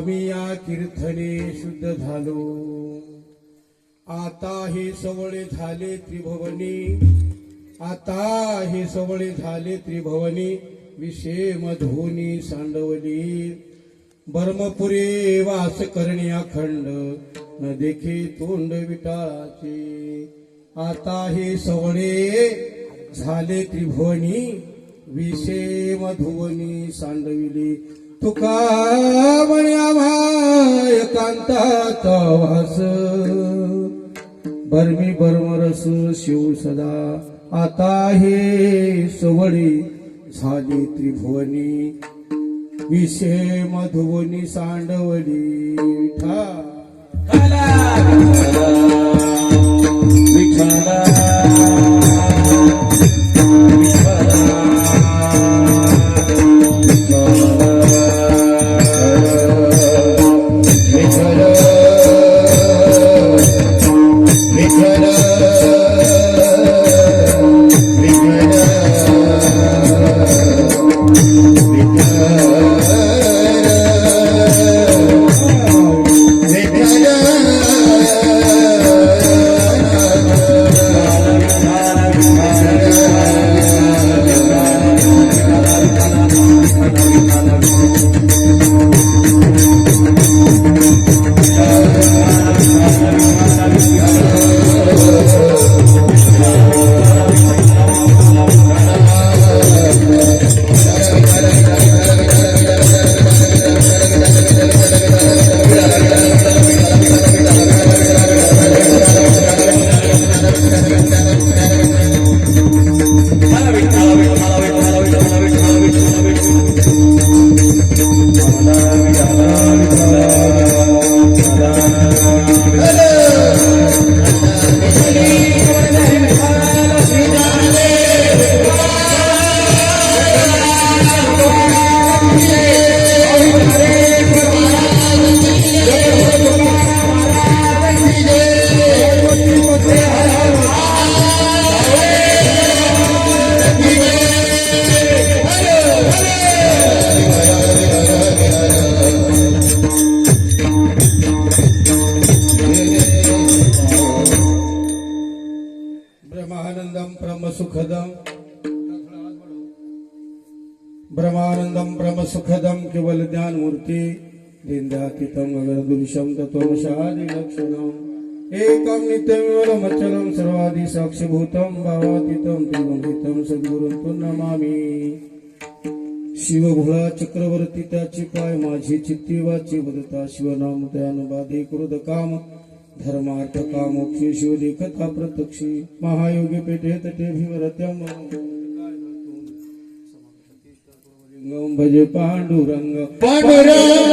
आम्ही या कीर्तने शुद्ध झालो. आता हे सवळे झाले त्रिभुवनी. आता हे सवळे झाले त्रिभुवनी. विषेम धोनी सांडवली. ब्रह्मपुरे वास करणे अखंड. न देखे तोंड विटाळाचे आता हे सवळे झाले त्रिभुवनी. विषे मधुवनी सांडविली. तुका म्हणे आम्हा वास बर्मी बर्मरस शिव सदा. आता हे सवळी झाली त्रिभुवनी. विषे मधुवनी सांडवली ठा ब्रह्मानंदम ब्रह्मसुखदम ब्रह्मानंदम ब्रह्मसुखदम केवल ज्ञान मूर्ती दिंद्यातीतम गगनदुरुषम तत्वशादी लक्षणम एकम नित्यमिवरमचलम सर्वादि साक्षीभूतम भावातीतम त्रिगुणितम सद्गुरुं पुन्नमामी शिव भोळा चक्रवर्ती त्याची पाय माझी चित्ती वाची बदता शिवनाम दयानुबाधे क्रोध काम धर्मार्थ कामोक्षी शोधी कथा प्रत्यक्षी महायोगी पेठे तटे भीमरत्यम भजे पांडुरंग पांडुरंग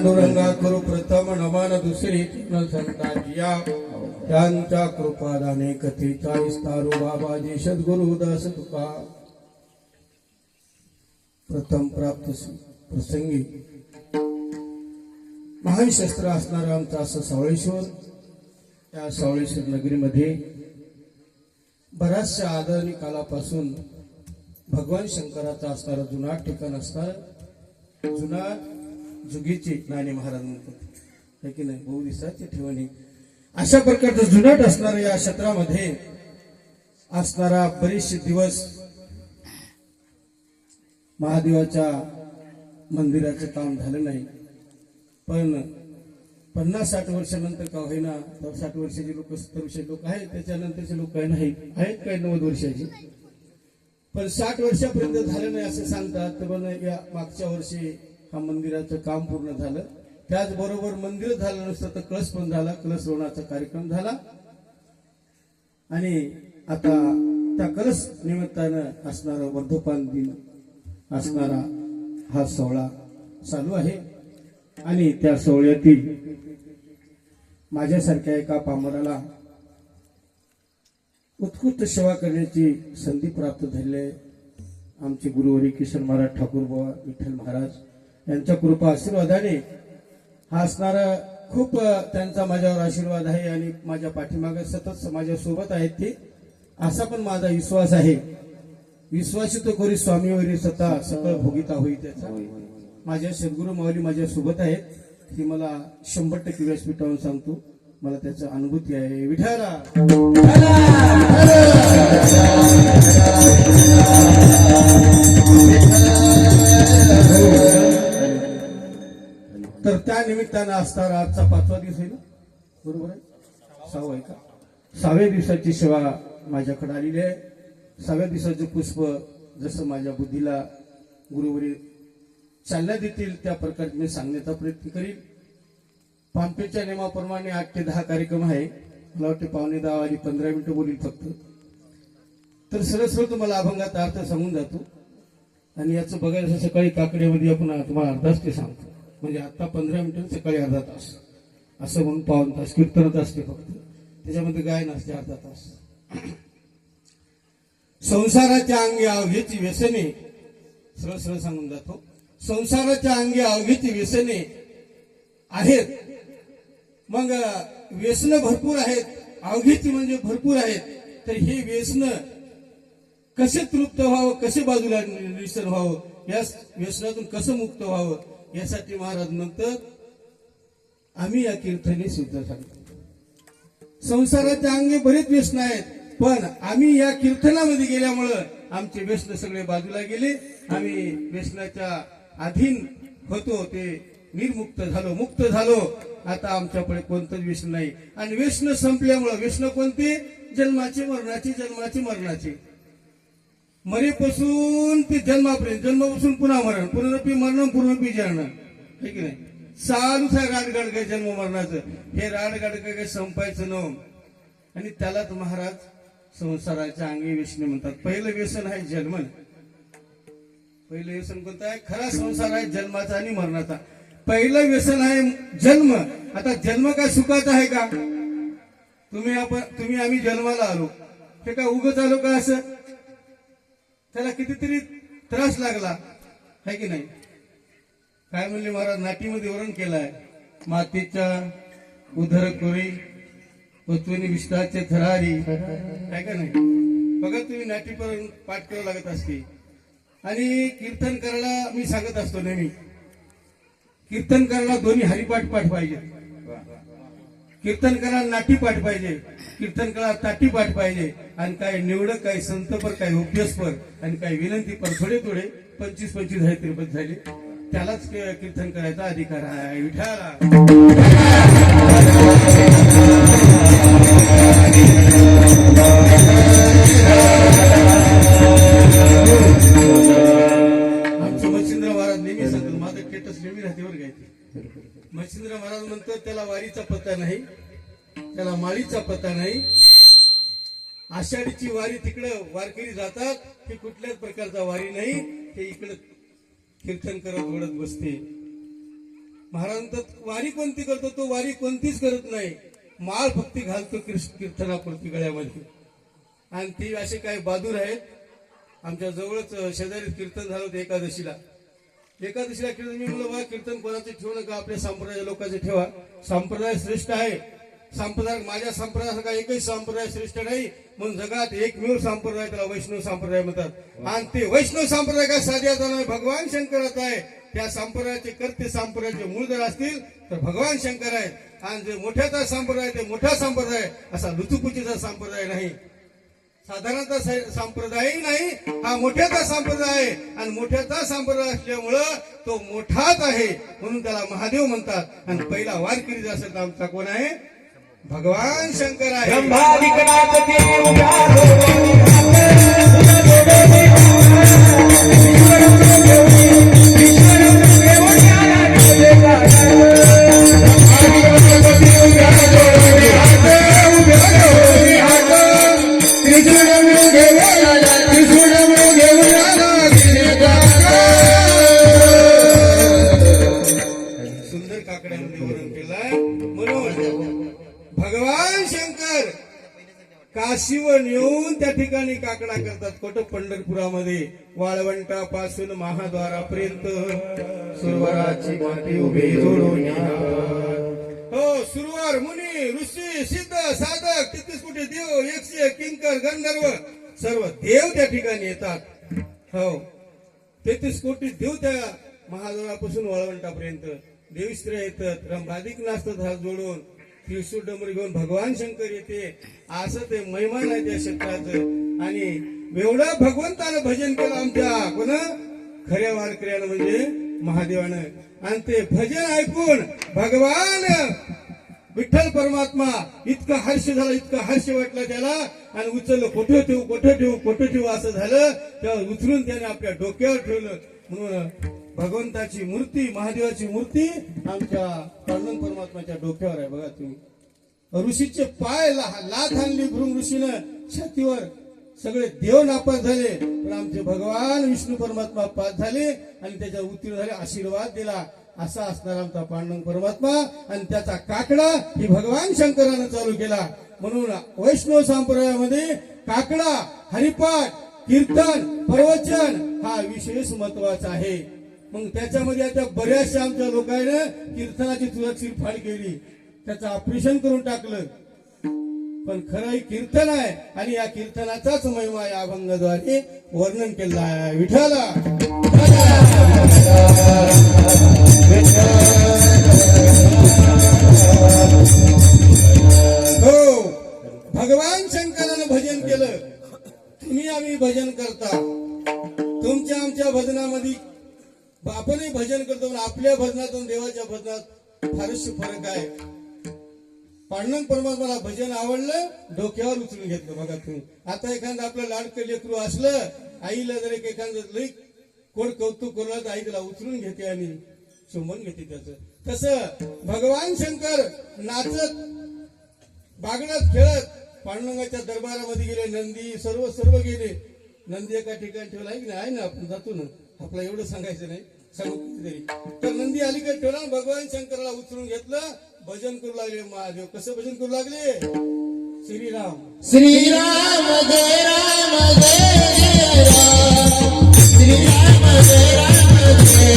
पांडुरंगा करू प्रथम नमन दुसरी चिन्ह संताजिया त्यांच्या कृपादाने कथेचा विस्तारू बाबाजी सद्गुरु दास तुका. प्रथम प्राप्त प्रसंगी. महान शस्त्र असणारा आमचा असं सावळेश्वर त्या सावळेश्वर नगरीमध्ये बऱ्याचशा आदरणी कालापासून भगवान शंकराचा असणारा जुनाट ठिकाण असणार. जुनाट जुगीचे ज्ञानी महाराज म्हणतात. है की नाही? बहु दिवसाची ठेवणी. अशा प्रकारचं जुनाट असणाऱ्या या क्षेत्रामध्ये असणारा बरेचसे दिवस महादेवाच्या मंदिराचं काम झालं नाही. पण पन्नास साठ वर्षानंतर का होईना तर साठ वर्षाचे लोक सत्तर वर्षाचे लोक आहेत त्याच्यानंतरचे लोक काही नाही. आहेत काय नव्वद वर्षाचे. पण साठ वर्षापर्यंत झालं नाही असं सांगतात. तर पण या मागच्या वर्षी हा मंदिराचं काम पूर्ण झालं. त्याचबरोबर मंदिर झालं नुसतं तर कळस पण झाला कलश रोवण्याचा कार्यक्रम झाला. आणि आता त्या कलश निमित्तानं असणारा वर्धपान दिन असणारा हा सोहळा चालू आहे. आणि त्या सोहळ्यातील माझ्यासारख्या एका पामराला उत्कृष्ट सेवा करण्याची संधी प्राप्त झाली आहे. आमचे गुरुवरी किशन महाराज ठाकूर बाबा विठ्ठल महाराज यांच्या कृपा आशीर्वादाने हा असणारा खूप त्यांचा माझ्यावर आशीर्वाद आहे आणि माझ्या पाठीमागे सतत माझ्यासोबत आहेत ते. असा पण माझा विश्वास आहे. विश्वासित तो करी स्वामीवरी स्वतः सकळ भोगिता होई त्याचा. माझ्या सद्गुरू माऊली माझ्या सोबत आहेत. ही मला शंभर टक्के व्यासपीठावर सांगतो. मला त्याचा अनुभूती आहे. विठारा तर त्या निमित्तानं असताना आजचा पाचवा दिवस आहे ना? बरोबर आहे? सहावा आहे का? सहाव्या दिवसाची सेवा माझ्याकडे आलेली आहे. सहाव्या दिवसाचं पुष्प जसं माझ्या बुद्धीला गुरुवरी चालना देतील त्या प्रकारे मी सांगण्याचा प्रयत्न करीन. पांपेच्या नियमाप्रमाणे आठ ते दहा कार्यक्रम आहे. मला वाटते पावणे दहा आणि पंधरा मिनिटं बोलील फक्त. तर सरळ सरळ तुम्हाला अभंगाचा अर्थ सांगून जातो. आणि याचं बघायला सकाळी काकड्यामध्ये आपण तुम्हाला अर्धाच ते सांगतो. म्हणजे आता पंधरा मिनिटं सकाळी अर्धा तास. असं म्हणून पावन तास कीर्तनच असते फक्त. त्याच्यामध्ये गायन असते अर्धा तास. संसाराच्या अंगी अवघेची व्यसने. सरळ सरळ सांगून जातो. संसाराच्या अंगी अवघेची व्यसने आहेत. मग व्यसन भरपूर आहेत. अवघेची म्हणजे भरपूर आहेत. तर हे व्यसन कसे तृप्त व्हावं कसे बाजूला निसर व्हावं या व्यसनातून कसं मुक्त व्हावं यासाठी महाराज म्हणतात आम्ही या कीर्तने सुद्धा झालो. संसाराच्या अंगी बरेच व्यसन आहेत पण आम्ही या कीर्तनामध्ये गेल्यामुळं आमचे व्यसन सगळे बाजूला गेले. आम्ही व्यसनाच्या अधीन होतो ते निर्मुक्त झालो मुक्त झालो. आता आमच्याकडे कोणतंच व्यसन नाही. आणि व्यसन संपल्यामुळं व्यसन कोणते? जन्माचे मरणाचे जन्माचे मरणाचे. मरेपासून ते जन्मापर्यंत जन्मापासून पुन्हा मरण पुनरपी मरण पुनरपी जरण हे की नाही? चालूच आहे राडगाड काय जन्म मरणाचं. हे राडगाड काय काय संपायचं न आणि त्यालाच महाराज संसाराच्या अंगी व्यसने म्हणतात. पहिलं व्यसन आहे जन्म. पहिलं व्यसन कोणतं आहे? खरा संसार आहे जन्माचा आणि मरणाचा. पहिलं व्यसन आहे जन्म. आता जन्म काय सुखाचा आहे का? तुम्ही आपण तुम्ही आम्ही जन्माला आलो. हे काय उगत आलो का असं? त्याला कितीतरी त्रास लागला. आहे की नाही? काय म्हणले महाराज नाटीमध्ये वर्णन केलाय. मातीच्या उधर कोरी पत्वनी विष्टाचे थरारी काय का नाही? बघा तुम्ही नाटीपर्यंत पाठ करावं लागत असते. आणि कीर्तन करायला मी सांगत असतो नेहमी. कीर्तन करायला दोन्ही हरिपाठ पाठ पाहिजे कीर्तन नाटी पाठ पाहिजे. कीर्तन करायला ताटी पाठ पाहिजे. आणि काय निवडक काय संतपर काय उपयसपर आणि काय विनंतीपर थोडे थोडे पंचवीस पंचवीस झाले तरी झाले. त्यालाच कीर्तन करायचा अधिकार आहे. विठाला आमचे मच्छिंद्र महाराज नेहमी सांगतात माझं केटस नेहमी राहते बरं काय मच्छिंद्र महाराज म्हणतात त्याला वारीचा पत्ता नाही त्याला माळीचा पत्ता नाही. आषाढीची वारी तिकडं वारकरी जातात ते कुठल्याच प्रकारचा वारी नाही ते इकडं कीर्तन करत ओढत बसते. महाराज वारी कोणती करतो तो? वारी कोणतीच करत नाही. माळ भक्ती घालतो कीर्तनापुरती गळ्यामध्ये. आणि ती असे काही बहादूर आहेत. आमच्या जवळच शेजारी कीर्तन झालं होतं एकादशीला. एकादशीला कीर्तन मी म्हणलं कीर्तन कोणाचे ठेवू नका आपल्या संप्रदाय लोकांचे ठेवा. संप्रदाय श्रेष्ठ आहे. संप्रदाय माझ्या संप्रदायासारखा एकही संप्रदाय श्रेष्ठ नाही. म्हणून जगात एकमेव संप्रदाय त्याला वैष्णव संप्रदाय म्हणतात. आणि ते वैष्णव संप्रदाय काय साध्या भगवान शंकराचा आहे. त्या संप्रदायाचे कर्ते संप्रदायाचे मूळ जर असतील तर भगवान शंकर आहेत. आणि जे मोठ्याचा संप्रदाय ते मोठा संप्रदाय असा लुचुपुचीचा संप्रदाय नाही. साधारणतः संप्रदायही नाही हा मोठ्याचा संप्रदाय आहे. आणि मोठ्याचा संप्रदाय असल्यामुळं तो मोठाच आहे म्हणून त्याला महादेव म्हणतात. आणि पहिला वारकरी असेल तर आमचा कोण आहे? भगवान शंकर आहे. भगवान शंकर काशीवर येऊन त्या ठिकाणी काकडा करतात. कोट पंढरपुरामध्ये वाळवंटापासून महाद्वारापर्यंत. सुरवराची माती उभी जोडून हो सुरवार मुनी ऋषी सिद्ध साधक तेहतीस कोटी देव एकशे किंकर गंधर्व सर्व देव त्या ठिकाणी येतात. हो तेहतीस कोटी देव त्या महाद्वारापासून वाळवंटापर्यंत. देवी स्त्रिया येतात रंभाधिक नाचतात हात जोडून. त्रिशूळ डमर घेऊन भगवान शंकर येते. असं ते महिमान आहे त्या क्षेत्राचं. आणि एवढं भगवंतानं भजन केलं आमच्या कोण? खऱ्या वारकऱ्यानं म्हणजे महादेवानं. आणि ते भजन ऐकून भगवान विठ्ठल परमात्मा इतकं हर्ष झालं इतकं हर्ष वाटलं त्याला. आणि उचललं कुठं ठेवू कुठं ठेवू कोठे ठेवू असं झालं. तेव्हा उचलून त्याने आपल्या डोक्यावर ठेवलं. म्हणून भगवंताची मूर्ती महादेवाची मूर्ती आमच्या पांडुरंग परमात्माच्या डोक्यावर आहे. बघा तुम्ही. ऋषीचे पाय लाथ आणली भृंग ऋषीनं. छातीवर सगळे देव नापास झाले. पण आमचे भगवान विष्णू परमात्मा पास झाले आणि त्याच्या उत्तीर्ण झाले आशीर्वाद दिला. असा असणार आमचा पांडुरंग परमात्मा. आणि त्याचा काकडा ही भगवान शंकरानं चालू केला. म्हणून वैष्णव संप्रदायामध्ये काकडा हरिपाठ कीर्तन प्रवचन हा विशेष महत्त्वाचा आहे. मग त्याच्यामध्ये आता बऱ्याचशा आमच्या लोकांना कीर्तनाची तुळशी चिरफाड केली. त्याचं ऑपरेशन करून टाकलं. पण खरं कीर्तन आहे आणि या कीर्तनाचाच महिमा या अभंगाद्वारे वर्णन केलं आहे. विठाला हो भगवान शंकरानं भजन केलं. तुम्ही आम्ही भजन करता. तुमच्या आमच्या भजनामध्ये आपणही भजन करतो पण आपल्या भजनात आणि देवाच्या भजनात फारच फरक आहे. पांडुरंग परमात्माला भजन आवडलं डोक्यावर उचलून घेतलं बघा तुम्ही आता एखादं आपलं लाडकं लेकरू असलं आईला जर एक एखादं लई कोण कौतुक करलं तर आई उचलून घेते आणि चुंबन घेते त्याचं. तसं भगवान शंकर नाचत बागडत खेळत पांडुरंगाच्या दरबारामध्ये गेले नंदी सर्व सर्व गेले. नंदी एका ठिकाणी ठेवला आहे की नाही ना आपण जातो ना. आपला एवढं सांगायचं नाही. तर. नंदी आली काय ठेवला? भगवान शंकरला उचलून घेतलं. भजन करू लागले महादेव. कसं भजन करू लागले? श्रीराम. श्रीराम जय राम जय श्रीराम जय राम जय